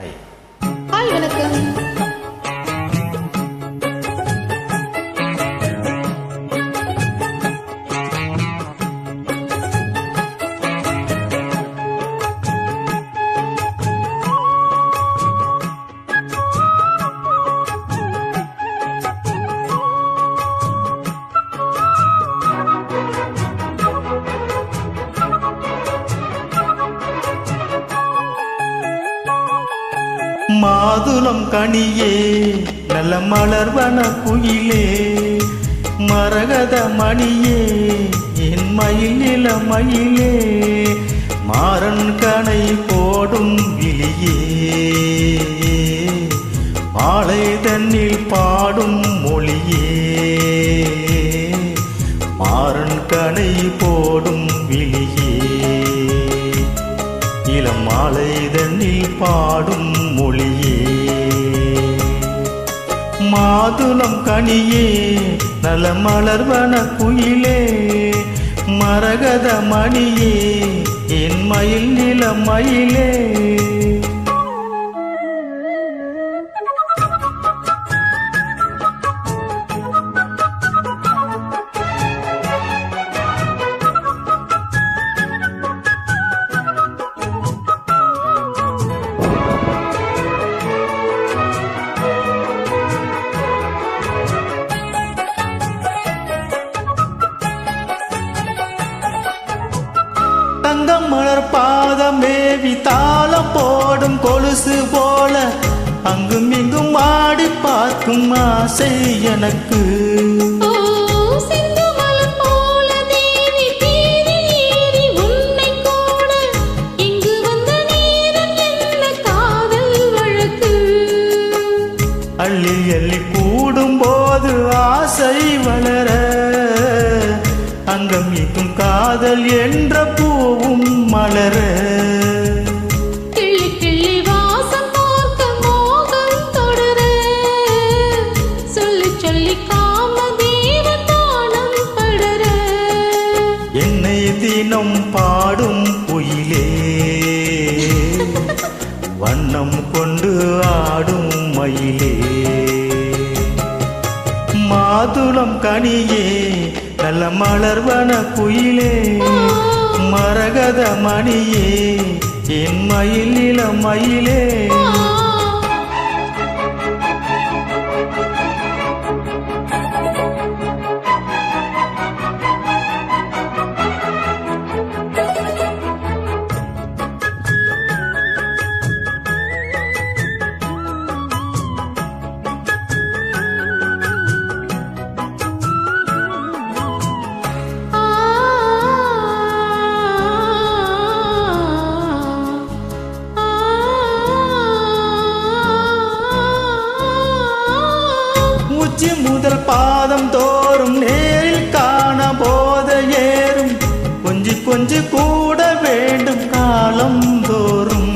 Hi வணக்கம். மாதுளம் கனியே நல்ல மலர்வன குயிலே. மரகத மணியே என் மயில் நில மயிலே. மாறன் கனை போடும் விழியே. மாலை தன்னில் பாடும் மொழியே. மாறன் கனை போடும் விழியே. இளம் மாலை தன்னில் பாடும் மொழி மாதுளம் கனியே நல மலர்வன குயிலே. மரகத மணியே என் மயில் நில மயிலே என்ன காதல் வழக்கு? அள்ளி அள்ளி கூடும் போது ஆசை வளர. அங்கம் இங்கும் காதல் என்ற பூவும் மலர. கொண்டு ஆடும் மயிலே. மாதுளம் கனியே நல்ல மலர்வன குயிலே. மரகத மணியே என் மயில் நில மயிலே. உச்சி முதல் பாதம் தோறும் நேரில் காண போத ஏறும். கொஞ்சி கொஞ்சி கூட வேண்டும் காலம் தோறும்.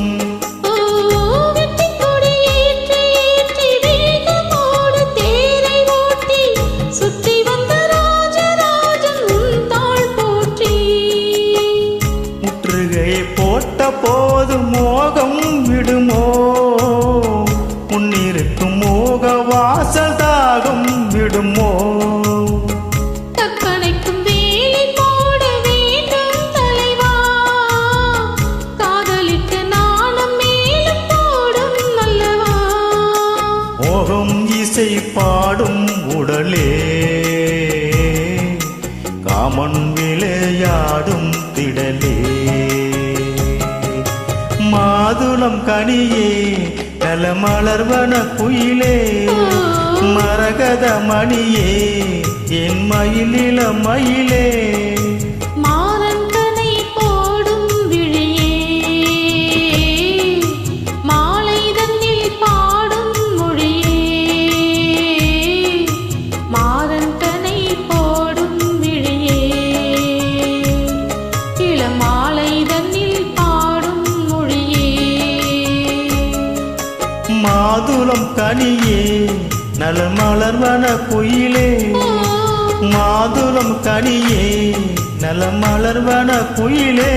போட்ட போது மோகம் விடுமோ? முன்னிருக்கும் கனியே நலமலர்வன குயிலே. மரகத மணியே என் மயிலில மயிலே. மாதுளம் கனியே நல மலர்வன குயிலே. மாதுளம் கனியே நல மலர்வன குயிலே.